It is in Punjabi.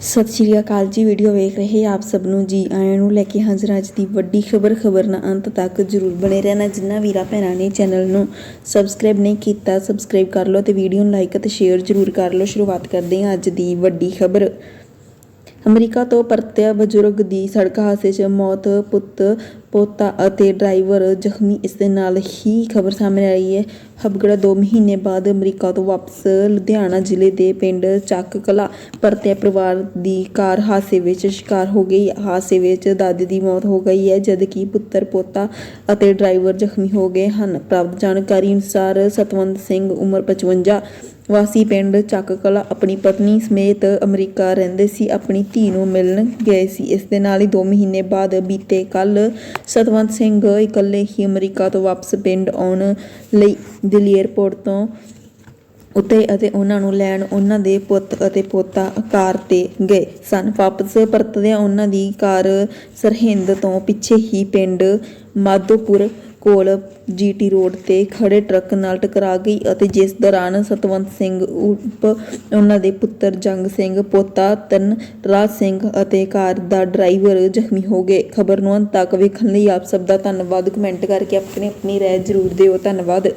ਸਤਿ ਸ਼੍ਰੀ ਅਕਾਲ ਜੀ, ਵੀਡੀਓ ਵੇਖ ਰਹੇ ਆਪ ਸਭ ਨੂੰ ਜੀ। ਆਇਆਂ ਨੂੰ ਲੈ ਕੇ ਹਾਜ਼ਰ ਅੱਜ ਦੀ ਵੱਡੀ ਖਬਰ ਖਬਰ ਨਾ ਅੰਤ ਤੱਕ ਜਰੂਰ ਬਣੇ ਰਹਿਣਾ। ਜਿੰਨਾ ਵੀਰਾ ਭੈਣਾਂ ਨੇ ਚੈਨਲ ਨੂੰ ਸਬਸਕ੍ਰਾਈਬ ਨਹੀਂ ਕੀਤਾ, ਸਬਸਕ੍ਰਾਈਬ ਕਰ ਲਓ ਤੇ ਵੀਡੀਓ ਨੂੰ ਲਾਈਕ ਅਤੇ ਸ਼ੇਅਰ ਜਰੂਰ ਕਰ ਲਓ। ਸ਼ੁਰੂਆਤ ਕਰਦੇ ਹਾਂ ਅੱਜ ਦੀ ਵੱਡੀ ਖਬਰ। ਅਮਰੀਕਾ ਤੋਂ ਪਰਤਿਆ ਬਜ਼ੁਰਗ ਦੀ ਸੜਕ ਹਾਦਸੇ 'ਚ ਮੌਤ, ਪੁੱਤ ਪੋਤਾ ਅਤੇ ਡਰਾਈਵਰ ਜ਼ਖਮੀ ਇਸ ਦੇ ਨਾਲ ਹੀ ਖਬਰ ਸਾਹਮਣੇ ਆਈ ਹੈ। ਹਬਗੜਾ 2 ਮਹੀਨੇ ਬਾਅਦ ਅਮਰੀਕਾ ਤੋਂ ਵਾਪਸ ਲੁਧਿਆਣਾ ਜ਼ਿਲ੍ਹੇ ਦੇ ਪਿੰਡ ਚੱਕ ਕਲਾ ਪਰਤਿਆ ਪਰਿਵਾਰ ਦੀ ਕਾਰ ਹਾਦਸੇ ਵਿੱਚ ਸ਼ਿਕਾਰ ਹੋ ਗਈ। ਹਾਦਸੇ ਵਿੱਚ ਦਾਦੀ ਦੀ ਮੌਤ ਹੋ ਗਈ ਹੈ, ਜਦਕਿ ਪੁੱਤਰ, ਪੋਤਾ ਅਤੇ ਡਰਾਈਵਰ ਜ਼ਖਮੀ ਹੋ ਗਏ ਹਨ। ਪ੍ਰਾਪਤ ਜਾਣਕਾਰੀ ਅਨੁਸਾਰ ਸਤਵੰਤ ਸਿੰਘ ਉਮਰ 55 ਵਾਸੀ ਪਿੰਡ ਚੱਕ ਕਲਾ ਆਪਣੀ ਪਤਨੀ ਸਮੇਤ ਅਮਰੀਕਾ ਰਹਿੰਦੇ ਸੀ। ਆਪਣੀ ਧੀ ਨੂੰ ਮਿਲਣ ਗਏ ਸੀ। ਇਸ ਦੇ ਨਾਲ ਹੀ 2 ਮਹੀਨੇ ਬਾਅਦ ਬੀਤੇ ਕੱਲ ਸਤਵੰਤ ਸਿੰਘ ਇਕੱਲੇ ਹੀ ਅਮਰੀਕਾ ਤੋਂ ਵਾਪਸ ਪਿੰਡ ਆਉਣ ਲਈ ਦਿੱਲੀ 에ਅਰਪੋਰਟ ਤੋਂ ਉਤੇ ਅਤੇ ਉਹਨਾਂ ਨੂੰ ਲੈਣ ਉਹਨਾਂ ਦੇ ਪੁੱਤ ਅਤੇ ਪੋਤਾ ਕਾਰ ਤੇ ਗਏ ਸਨ। ਵਾਪਸ ਪਰਤਦਿਆਂ ਉਹਨਾਂ ਦੀ ਕਾਰ ਸਰਹਿੰਦ ਤੋਂ ਪਿੱਛੇ ਹੀ ਪਿੰਡ ਮਾਧੋਪੁਰ ਕੋਲ ਜੀਟੀ ਰੋਡ ਤੇ ਖੜੇ ਟਰੱਕ ਨਾਲ ਟਕਰਾ ਗਈ ਅਤੇ ਜਿਸ ਦੌਰਾਨ ਸਤਵੰਤ ਸਿੰਘ ਉਪ ਉਹਨਾਂ ਦੇ ਪੁੱਤਰ ਜੰਗ ਸਿੰਘ, ਪੋਤਾ ਤਨ ਰਾਜ ਸਿੰਘ ਅਤੇ ਕਾਰ ਦਾ ਡਰਾਈਵਰ ਜ਼ਖਮੀ ਹੋ ਗਏ। ਖਬਰ ਨੂੰ ਅੰਤ ਤੱਕ ਵੇਖਣ ਲਈ ਆਪ ਸਭ ਦਾ ਧੰਨਵਾਦ। ਕਮੈਂਟ ਕਰਕੇ ਆਪਣੀ ਆਪਣੀ ਰਾਏ ਜ਼ਰੂਰ ਦਿਓ। ਧੰਨਵਾਦ।